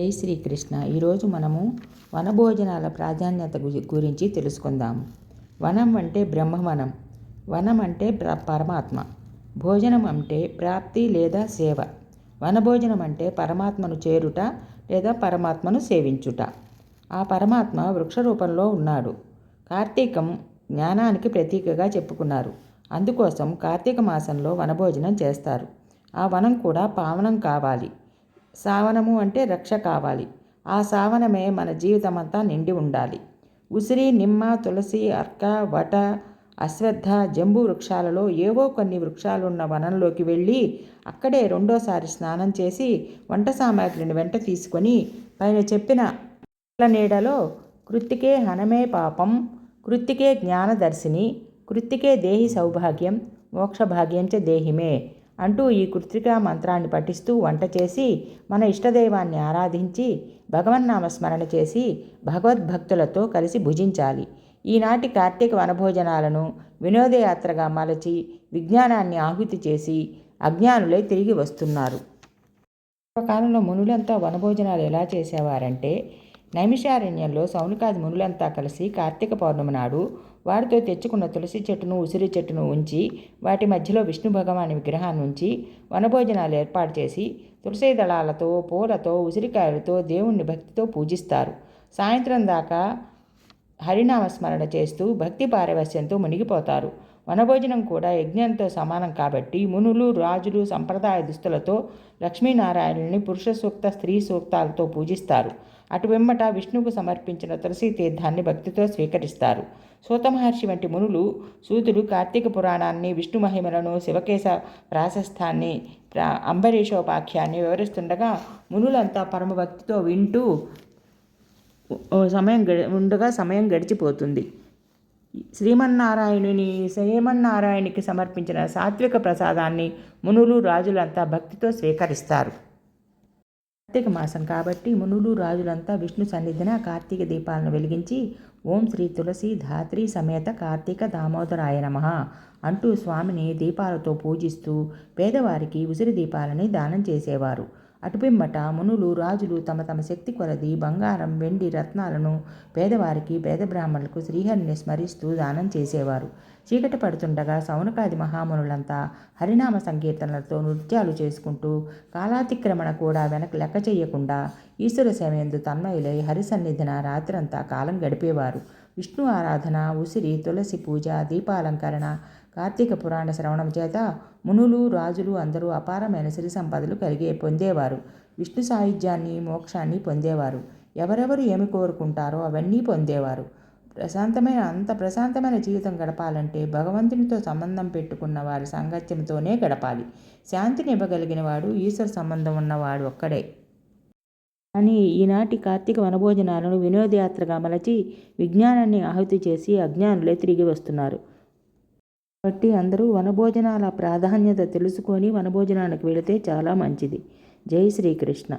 జై శ్రీకృష్ణ. ఈరోజు మనము వనభోజనాల ప్రాధాన్యత గురించి తెలుసుకుందాం. వనం అంటే బ్రహ్మవనం. వనం అంటే పరమాత్మ. భోజనం అంటే ప్రాప్తి లేదా సేవ. వనభోజనం అంటే పరమాత్మను చేరుట లేదా పరమాత్మను సేవించుట. ఆ పరమాత్మ వృక్ష రూపంలో ఉన్నాడు. కార్తీకం జ్ఞానానికి ప్రతీకగా చెప్పుకున్నారు. అందుకోసం కార్తీక మాసంలో వనభోజనం చేస్తారు. ఆ వనం కూడా పావనం కావాలి. సావనము అంటే రక్ష కావాలి. ఆ సావనమే మన జీవితమంతా నిండి ఉండాలి. ఉసిరి నిమ్మ తులసి అర్క వట అశ్వత్థ జంబు వృక్షాలలో ఏవో కొన్ని వృక్షాలున్న వనంలోకి వెళ్ళి అక్కడే రెండోసారి స్నానం చేసి వంట సామాగ్రిని వెంట తీసుకొని పైన చెప్పిన నీడలో కృత్తికే హనమే పాపం కృత్తికే జ్ఞానదర్శిని కృత్తికే దేహి సౌభాగ్యం మోక్షభాగ్యం చ దేహిమే. అంటూ ఈ కృత్రికా మంత్రాన్ని పఠిస్తూ వంట చేసి మన ఇష్టదైవాన్ని ఆరాధించి భగవన్నామస్మరణ చేసి భగవద్భక్తులతో కలిసి భుజించాలి. ఈనాటి కార్తీక వనభోజనాలను వినోదయాత్రగా మలచి విజ్ఞానాన్ని ఆహుతి చేసి అజ్ఞానులై తిరిగి వస్తున్నారు. కాలంలో మునులంతా వనభోజనాలు ఎలా చేసేవారంటే నైమిషారణ్యంలో సౌనికాది మునులంతా కలిసి కార్తీక పౌర్ణమి నాడు వారితో తెచ్చుకున్న తులసి చెట్టును ఉసిరి చెట్టును ఉంచి వాటి మధ్యలో విష్ణు భగవాని విగ్రహాన్ని ఉంచి వనభోజనాలు ఏర్పాటు చేసి తులసి దళాలతో పూలతో ఉసిరికాయలతో దేవుణ్ణి భక్తితో పూజిస్తారు. సాయంత్రం దాకా హరినామస్మరణ చేస్తూ భక్తి పారవస్యంతో మునిగిపోతారు. వనభోజనం కూడా యజ్ఞంతో సమానం కాబట్టి మునులు రాజులు సంప్రదాయ దుస్తులతో లక్ష్మీనారాయణుని పురుష సూక్త స్త్రీ సూక్తాలతో పూజిస్తారు. అటు వెమ్మట విష్ణువుకు సమర్పించిన తులసి తీర్థాన్ని భక్తితో స్వీకరిస్తారు. సూత మహర్షి వంటి మునులు సూతుడు కార్తీక పురాణాన్ని విష్ణు మహిమలను శివకేశ ప్రాశస్థాన్ని అంబరీషోపాఖ్యాన్ని వివరిస్తుండగా మునులంతా పరమభక్తితో వింటూ సమయం ఉండగా సమయం గడిచిపోతుంది. శ్రీమన్నారాయణుని శ్రీమన్నారాయణునికి సమర్పించిన సాత్విక ప్రసాదాన్ని మునులు రాజులంతా భక్తితో స్వీకరిస్తారు. కార్తీక మాసం కాబట్టి మునులు రాజులంతా విష్ణు సన్నిధిన కార్తీక దీపాలను వెలిగించి ఓం శ్రీ తులసి ధాత్రి సమేత కార్తీక దామోదరాయ నమ అంటూ స్వామిని దీపాలతో పూజిస్తూ పేదవారికి ఉసిరి దీపాలని దానం చేసేవారు. అటుపిమ్మట మునులు రాజులు తమ తమ శక్తి కొలది బంగారం వెండి రత్నాలను పేదవారికి పేద బ్రాహ్మణులకు శ్రీహరిని స్మరిస్తూ దానం చేసేవారు. చీకటి పడుతుండగా సౌనకాది మహామునులంతా హరినామ సంకీర్తనలతో నృత్యాలు చేసుకుంటూ కాలాతిక్రమణ కూడా వెనక లెక్క చేయకుండా ఈశ్వర సేవయందు తన్మయులై హరిసన్నిధిన రాత్రంతా కాలం గడిపేవారు. విష్ణు ఆరాధన ఉసిరి తులసి పూజ దీపాలంకరణ కార్తీక పురాణ శ్రవణం చేత మునులు రాజులు అందరూ అపారమైన సిరి సంపదలు కలిగే పొందేవారు. విష్ణు సాహిత్యాన్ని మోక్షాన్ని పొందేవారు. ఎవరెవరు ఏమి కోరుకుంటారో అవన్నీ పొందేవారు. ప్రశాంతమైన అంత ప్రశాంతమైన జీవితం గడపాలంటే భగవంతునితో సంబంధం పెట్టుకున్న వారి సాంగత్యంతోనే గడపాలి. శాంతిని ఇవ్వగలిగిన వాడు ఈశ్వర సంబంధం ఉన్నవాడు ఒక్కడే. అని ఈనాటి కార్తీక వనభోజనాలను వినోదయాత్రగా మలచి విజ్ఞానాన్ని ఆహుతి చేసి అజ్ఞానులే తిరిగి వస్తున్నారు. కాబట్టి అందరూ వనభోజనాల ప్రాధాన్యత తెలుసుకొని వనభోజనానికి వెళితే చాలా మంచిది. జై శ్రీకృష్ణ.